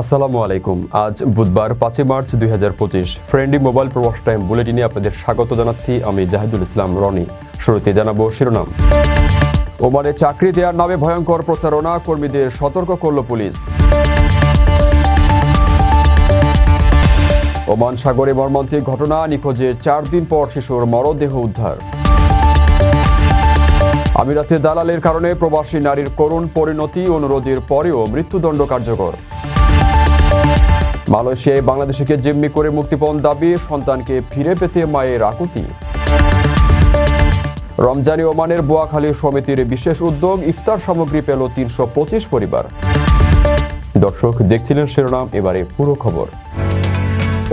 আসসালামু আলাইকুম। আজ বুধবার পাঁচই মার্চ দুই হাজার পঁচিশ ফ্রেন্ডলি মোবাইল প্রবাস টাইম বুলেটিনে আপনাদের স্বাগত জানাচ্ছি। আমি জাহিদুল ইসলাম রনি। শুরুতে জানাব শিরোনাম। ওমানে চাকরি দেওয়ার নামে ভয়ঙ্কর প্রচারণা, কর্মীদের সতর্ক করল পুলিশ। ওমান সাগরে মর্মান্তিক ঘটনা, নিখোঁজের চার দিন পর শিশুর মরদেহ উদ্ধার। আমিরাতে দালালের কারণে প্রবাসী নারীর করুণ পরিণতি, অনুরোধের পরেও মৃত্যুদণ্ড কার্যকর। মালয়েশিয়ায় বাংলাদেশিকে জিম্মি করে মুক্তিপণ দাবি, সন্তানকে ফিরে পেতে মায়ের আকুতি। রমজানি ওমানের বোয়াখালী সমিতির বিশেষ উদ্যোগ, ইফতার সামগ্রী পেল তিনশো পঁচিশ পরিবার। দর্শক, দেখছিলেন শিরোনাম, এবারে পুরো খবর।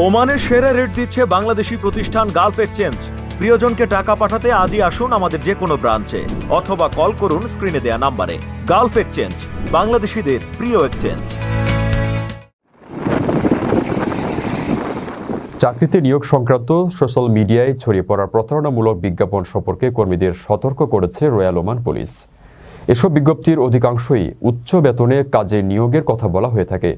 ওমানের সেরা রেট দিচ্ছে বাংলাদেশি প্রতিষ্ঠান গালফ এক্সচেঞ্জ। প্রিয়জনকে টাকা পাঠাতে আজই আসুন আমাদের যে কোনো ব্রাঞ্চে, অথবা কল করুন স্ক্রিনে দেয়া নাম্বারে। গালফ এক্সচেঞ্জ, বাংলাদেশিদের প্রিয় এক্সচেঞ্জ। চাকরিতে নিয়োগ সংক্রান্ত সোশ্যাল মিডিয়ায় ছড়িয়ে পড়া প্রতারণামূলক বিজ্ঞাপন সম্পর্কে কর্মীদের সতর্ক করেছে রয়্যাল ওমান পুলিশ। এসব বিজ্ঞপ্তির অধিকাংশই উচ্চ বেতনে কাজে নিয়োগের কথা বলা হয়ে থাকে।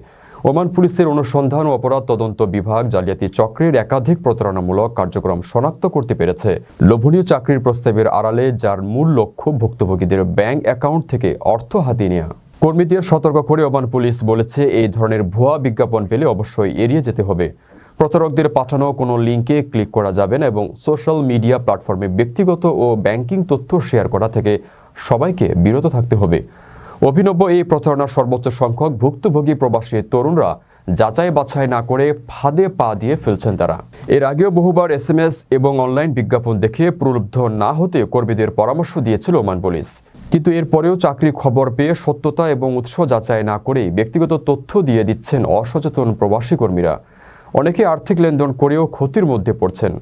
ওমান পুলিশের অনুসন্ধান ও অপরাধ তদন্ত বিভাগ জালিয়াতি চক্রের একাধিক প্রতারণামূলক কার্যক্রম শনাক্ত করতে পেরেছে। লোভনীয় চাকরির প্রস্তাবের আড়ালে, যার মূল লক্ষ্য ভুক্তভোগীদের ব্যাংক অ্যাকাউন্ট থেকে অর্থ হাতিয়ে নেওয়া কর্মীদের সতর্ক করে ওমান পুলিশ বলেছে, এই ধরনের ভুয়া বিজ্ঞাপন পেলে অবশ্যই এড়িয়ে যেতে হবে। প্রতারকদের পাঠানো কোনো লিঙ্কে ক্লিক করা যাবে না এবং সোশ্যাল মিডিয়া প্ল্যাটফর্মে ব্যক্তিগত ও ব্যাংকিং তথ্য শেয়ার করা থেকে সবাইকে বিরত থাকতে হবে। অভিনব এই প্রতারণার সর্বোচ্চ সংখ্যক ভুক্তভোগী প্রবাসী তরুণরা যাচাই বাছাই না করে ফাঁদে পা দিয়ে ফেলছেন তারা। এর আগেও বহুবার এস এম এস এবং অনলাইন বিজ্ঞাপন দেখে প্রলুব্ধ না হতে কর্মীদের পরামর্শ দিয়েছিল ওমান পুলিশ। কিন্তু এরপরেও চাকরি খবর পেয়ে সত্যতা এবং উৎস যাচাই না করেই ব্যক্তিগত তথ্য দিয়ে দিচ্ছেন অসচেতন প্রবাসী কর্মীরা। অনেকে আর্থিক লেনদেন করেও ক্ষতির মধ্যে পড়ছেন।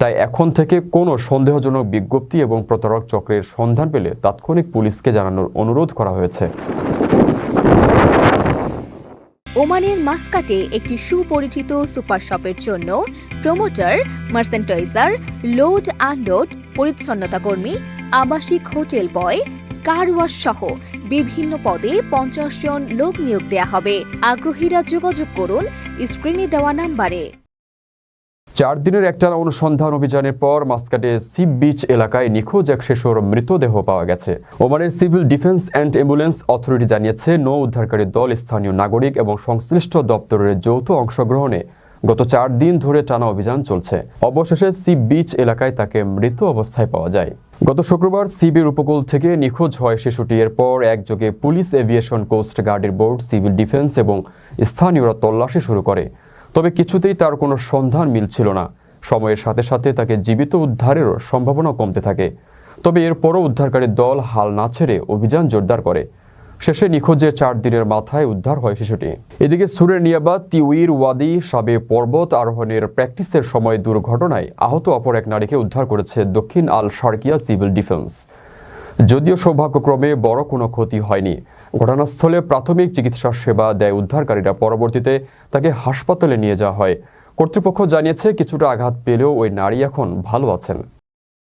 তাই এখন থেকে কোনো সন্দেহজনক বিজ্ঞপ্তি এবং প্রতারক চক্রের সন্ধান পেলে তাৎক্ষণিক পুলিশকে জানানোর অনুরোধ করা হয়েছে। ওমানের মাস্কাটে একটি সুপরিচিত সুপার শপের জন্য প্রমোটার, মার্সেন্টাইজার, লোড আনলোড পরিচ্ছন্নতা কর্মী, আবাসিক হোটেল বয় কার ওয়াশ সহ বিভিন্ন পদে পঞ্চাশ জন লোক নিয়োগ দেয়া হবে। আগ্রহীরা যোগাযোগ করুন, স্ক্রিনে দেওয়া নাম্বারে। চার দিনের একটানা অনুসন্ধান অভিযানের পর মাস্কাটে সি বিচ এলাকায় নিখোঁজ এক শিশুর মৃতদেহ পাওয়া গেছে। ওমানের civil defence and ambulance authority জানিয়েছে, নৌ উদ্ধারকারী দল স্থানীয় নাগরিক এবং সংশ্লিষ্ট দপ্তরের যৌথ অংশগ্রহণে গত চার দিন ধরে টানা অভিযান চলছে। অবশেষে সি বিচ এলাকায় তাকে মৃত অবস্থায় পাওয়া যায়। গত শুক্রবার সিবির উপকূল থেকে নিখোঁজ হয় শিশুটি। এরপর একযোগে পুলিশ এভিয়েশন কোস্ট গার্ডের বোর্ড, সিভিল ডিফেন্স এবং স্থানীয়রা তল্লাশি শুরু করে। তবে কিছুতেই তার কোনো সন্ধান মিলছিল না। সময়ের সাথে সাথে তাকে জীবিত উদ্ধারেরও সম্ভাবনা কমতে থাকে। তবে এরপরও উদ্ধারকারী দল হাল না ছেড়ে অভিযান জোরদার করে। শেষে নিখোঁজে চার দিনের মাথায় উদ্ধার হয় শিশুটি। এদিকে সুরের নিয়াবাদ তিউইর ওয়াদি সাবে পর্বত আরোহণের প্র্যাকটিসের সময় দুর্ঘটনায় আহত অপর এক নারীকে উদ্ধার করেছে দক্ষিণ আল শার্কিয়া সিভিল ডিফেন্স। যদিও সৌভাগ্যক্রমে বড় কোনো ক্ষতি হয়নি। ঘটনাস্থলে প্রাথমিক চিকিৎসা সেবা দেয় উদ্ধারকারীরা। পরবর্তীতে তাকে হাসপাতালে নিয়ে যাওয়া হয়। কর্তৃপক্ষ জানিয়েছে, কিছুটা আঘাত পেলেও ওই নারী এখন ভালো আছেন।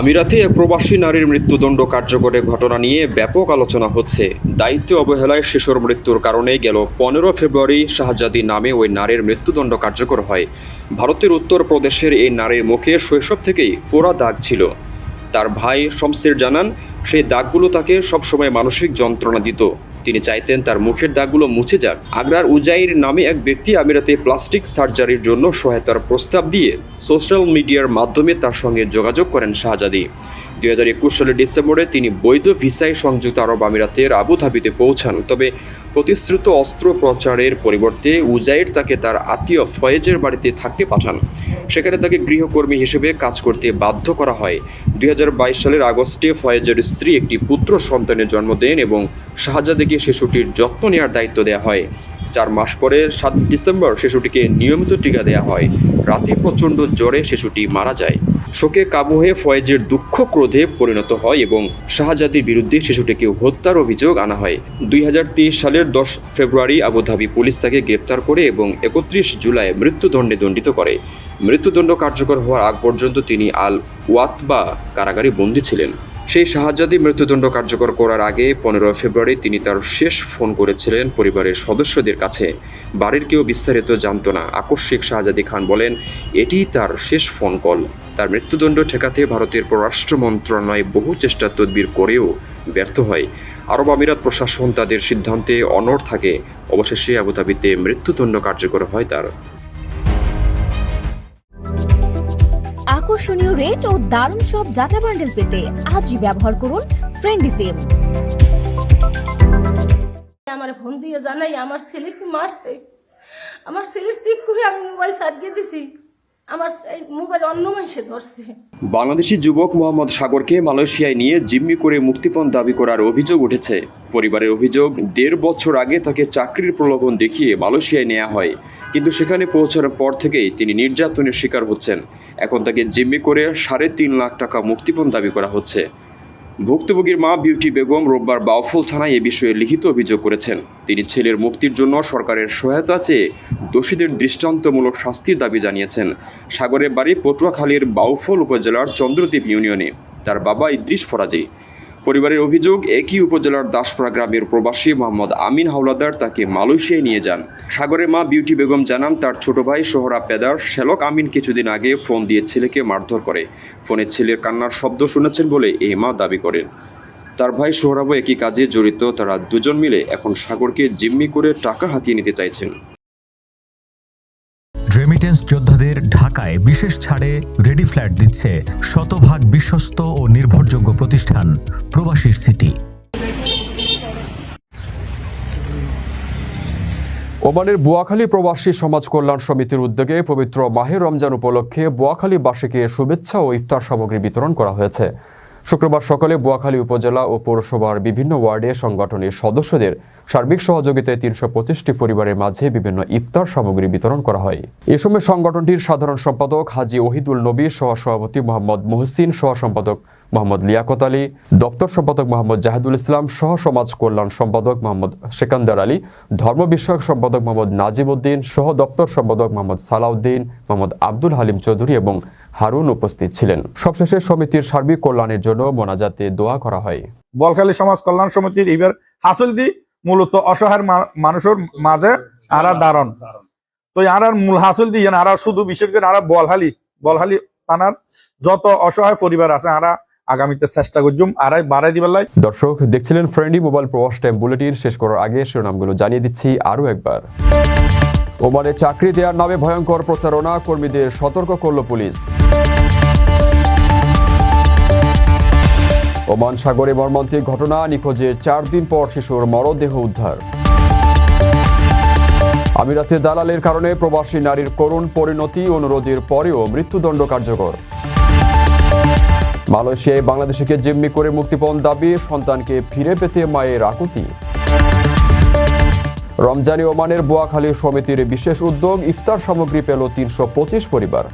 আমিরাতে এক প্রবাসী নারীর মৃত্যুদণ্ড কার্যকরের ঘটনা নিয়ে ব্যাপক আলোচনা হচ্ছে। দায়িত্ব অবহেলায় শিশুর মৃত্যুর কারণে গেল পনেরো ফেব্রুয়ারি শাহজাদি নামে ওই নারীর মৃত্যুদণ্ড কার্যকর হয়। ভারতের উত্তর প্রদেশের এই নারীর মুখে শৈশব থেকেই পোড়া দাগ ছিল। তার ভাই শমসের জানান, সেই দাগগুলো তাকে সবসময় মানসিক যন্ত্রণা দিত। তিনি চাইতেন তার মুখের দাগগুলো মুছে যাক। আগ্রার উজাইর নামে এক ব্যক্তি আমিরাতে প্লাস্টিক সার্জারির জন্য সহায়তার প্রস্তাব দিয়ে সোশ্যাল মিডিয়ার মাধ্যমে তার সঙ্গে যোগাযোগ করেন শাহজাদি। দুই হাজার একুশ সালের ডিসেম্বরে তিনি বৈধ ভিসায় সংযুক্ত আরব আমিরাতের আবুধাবিতে পৌঁছান। তবে প্রতিশ্রুত অস্ত্রোপচারের পরিবর্তে উজাইর তাকে তার আত্মীয় ফয়েজের বাড়িতে থাকতে পাঠান। সেখানে তাকে গৃহকর্মী হিসেবে কাজ করতে বাধ্য করা হয়। দুই হাজার বাইশ সালের আগস্টে ফয়েজের স্ত্রী একটি পুত্র সন্তানের জন্ম দেন এবং শাহজাদিকে শিশুটির যত্ন নেওয়ার দায়িত্ব দেওয়া হয়। চার মাস পরে সাত ডিসেম্বর শিশুটিকে নিয়মিত টিকা দেওয়া হয়। রাতে প্রচণ্ড জ্বরে শিশুটি মারা যায়। শোকে কাবু হয়ে ফয়েজের দুঃখ ক্রোধে পরিণত হয় এবং শাহজাদির বিরুদ্ধে শিশুটিকে হত্যার অভিযোগ আনা হয়। দুই সালের দশ ফেব্রুয়ারি আবুধাবি পুলিশ তাকে গ্রেপ্তার করে এবং একত্রিশ জুলাই মৃত্যুদণ্ডে দণ্ডিত করে। মৃত্যুদণ্ড কার্যকর হওয়ার আগ পর্যন্ত তিনি আল ওয়াতবা কারাগারে বন্দী ছিলেন। সেই শাহজাদি মৃত্যুদণ্ড কার্যকর করার আগে পনেরো ফেব্রুয়ারি তিনি তার শেষ ফোন করেছিলেন পরিবারের সদস্যদের কাছে। বাড়ির কেউ বিস্তারিত জানত না। আকস্মিক শাহজাদি খান বলেন, এটিই তার শেষ ফোন কল। তার মৃত্যুদণ্ড ঠেকাতে ভারতের পররাষ্ট্র মন্ত্রণালয় বহু চেষ্টা তদবির করেও ব্যর্থ হয়। আরব আমিরাত প্রশাসন তাদের সিদ্ধান্তে অনড় থাকে। অবশেষে আবুধাবিতে মৃত্যুদণ্ড কার্যকর হয় তার। আকর্ষণীয় রেট ও দারুণ সব ডাটা বান্ডেল পেতে আজই ব্যবহার করুন ফ্রেন্ডি সিম আমার ফোন দিয়ে জানাই আমার ছেলেকে মারছে? আমার ছেলের চিক করে আমি মোবাইল সারিয়ে দিছি। আমার মোবাইল অন্য ধরছে। বাংলাদেশি যুবক মোহাম্মদ সাগরকে মালয়েশিয়ায় নিয়ে জিম্মি করে মুক্তিপণ দাবি করার অভিযোগ উঠেছে। পরিবারের অভিযোগ, দেড় বছর আগে তাকে চাকরির প্রলোভন দেখিয়ে মালয়েশিয়ায় নেওয়া হয়, কিন্তু সেখানে পৌঁছানোর পর থেকেই তিনি নির্যাতনের শিকার হচ্ছেন। এখন তাকে জিম্মি করে সাড়ে তিন লাখ টাকা মুক্তিপণ দাবি করা হচ্ছে। ভুক্তভোগীর মা বিউটি বেগম রোববার বাউফল থানায় এ বিষয়ে লিখিত অভিযোগ করেছেন। তিনি ছেলের মুক্তির জন্য সরকারের সহায়তা চেয়ে দোষীদের দৃষ্টান্তমূলক শাস্তির দাবি জানিয়েছেন। সাগরের বাড়ি পটুয়াখালীর বাউফল উপজেলার চন্দ্রদ্বীপ ইউনিয়নে। তার বাবা ইদ্রিস ফরাজি। পরিবারের অভিযোগ, একই উপজেলার দাসপাড়া গ্রামের প্রবাসী মোহাম্মদ আমিন হাওলাদার তাকে মালয়েশিয়ায় নিয়ে যান। সাগরের মা বিউটি বেগম জানান, তার ছোট ভাই সোহরা পেদার শ্যালক আমিন কিছুদিন আগে ফোন দিয়ে ছেলেকে মারধর করে। ফোনে ছেলের কান্নার শব্দ শুনেছেন বলে এই মা দাবি করেন। তার ভাই সোহরাবও একই কাজে জড়িত, তারা দুজন মিলে এখন সাগরকে জিম্মি করে টাকা হাতিয়ে নিতে চাইছেন। রেমিটেন্স যোদ্ধাদের ঢাকায় বিশেষ ছাড়ে রেডি ফ্ল্যাট দিচ্ছে শতভাগ বিশ্বস্ত ও নির্ভরযোগ্য প্রতিষ্ঠান, প্রবাসীর সিটি। ওমানের বোয়াখালী প্রবাসী সমাজ কল্যাণ সমিতির উদ্যোগে পবিত্র মাহের রমজান উপলক্ষে বোয়াখালীবাসীকে শুভেচ্ছা ও ইফতার সামগ্রী বিতরণ করা হয়েছে। শুক্রবার সকালে বোয়াখালী উপজেলা ও পৌরসভার বিভিন্ন ওয়ার্ডে সংগঠনের সদস্যদের সার্বিক সহযোগিতায় তিনশো পঁচিশটি পরিবারের মাঝে বিভিন্ন ইফতার সামগ্রী বিতরণ করা হয়। এ সময় সংগঠনটির সাধারণ সম্পাদক হাজি ওহিদুল নবী সহ সভাপতি মোহাম্মদ মুহসিন সহ সম্পাদক মোহাম্মদ লিয়াকত আলী, দপ্তর সম্পাদক মোহাম্মদ জাহিদুল ইসলাম সহ সমাজ কল্যাণ সম্পাদক মোহাম্মদ সেকান্দার আলী, ধর্ম বিষয়ক সম্পাদক মোহাম্মদ নাজিম উদ্দিন সহ দপ্তর সম্পাদক মোহাম্মদ সালাউদ্দিন, মোহাম্মদ আব্দুল হালিম চৌধুরী এবং হারুন উপস্থিত ছিলেন। সবশেষে সমিতির সার্বিক কল্যাণের জন্য মোনাজাতে দোয়া করা হয়। বলখালী সমাজ কল্যাণ সমিতির এবার হাসিল দি মূলত অসহায় মানুষের মাঝে আরা দারণ। তো আর মূল হাসিল দিয়ে আরা শুধু বিশেষ করে আরা বলহালি বলহালি থানার যত অসহায় পরিবার আছে আরা আগামীতে চেষ্টা করছুম আরাই বাড়াই দিবার লাই। দর্শক দেখছিলেন friendly mobile Probash time bulletin. শেষ করার আগে শিরোনামগুলো জানিয়ে দিচ্ছি আরও একবার। ওমানে চাকরি দেওয়ার নামে ভয়ঙ্কর প্রচারণা কর্মীদের সতর্ক করল পুলিশ। ওমান সাগরে মর্মান্তিক ঘটনা, নিখোঁজের চার দিন পর শিশুর মরদেহ উদ্ধার। আমিরাতে দালালের কারণে প্রবাসী নারীর করুণ পরিণতি, অনুরোধের পরেও মৃত্যুদণ্ড কার্যকর। মালয়েশিয়ায় বাংলাদেশিকে জিম্মি করে মুক্তিপণ দাবি, সন্তানকে ফিরে পেতে মায়ের আকুতি। রমজানি ওমানের বোয়াখালী সমিতির বিশেষ উদ্যোগ ইফতার সামগ্রী পেল তিনশো পঁচিশ পরিবার।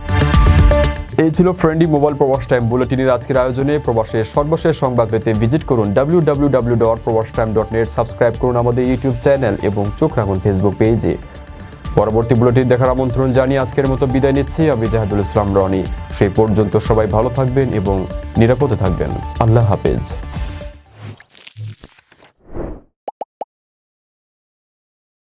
এই ছিল ফ্রেন্ডলি মোবাইল প্রবাস টাইম বুলেটিনের আজকের আয়োজনে প্রবাসের সর্বশেষ সংবাদ পেতে ভিজিট করুন W W W dot Probash time dot net subscribe করুন আমাদের ইউটিউব চ্যানেল এবং চোখ রাখুন ফেসবুক পেজে। পরবর্তী বুলেটিন দেখার আমন্ত্রণ জানিয়ে আজকের মতো বিদায় নিচ্ছি। আমি জাহাদুল ইসলাম রনি। সেই পর্যন্ত সবাই ভালো থাকবেন এবং নিরাপদে থাকবেন। আল্লাহ হাফেজ।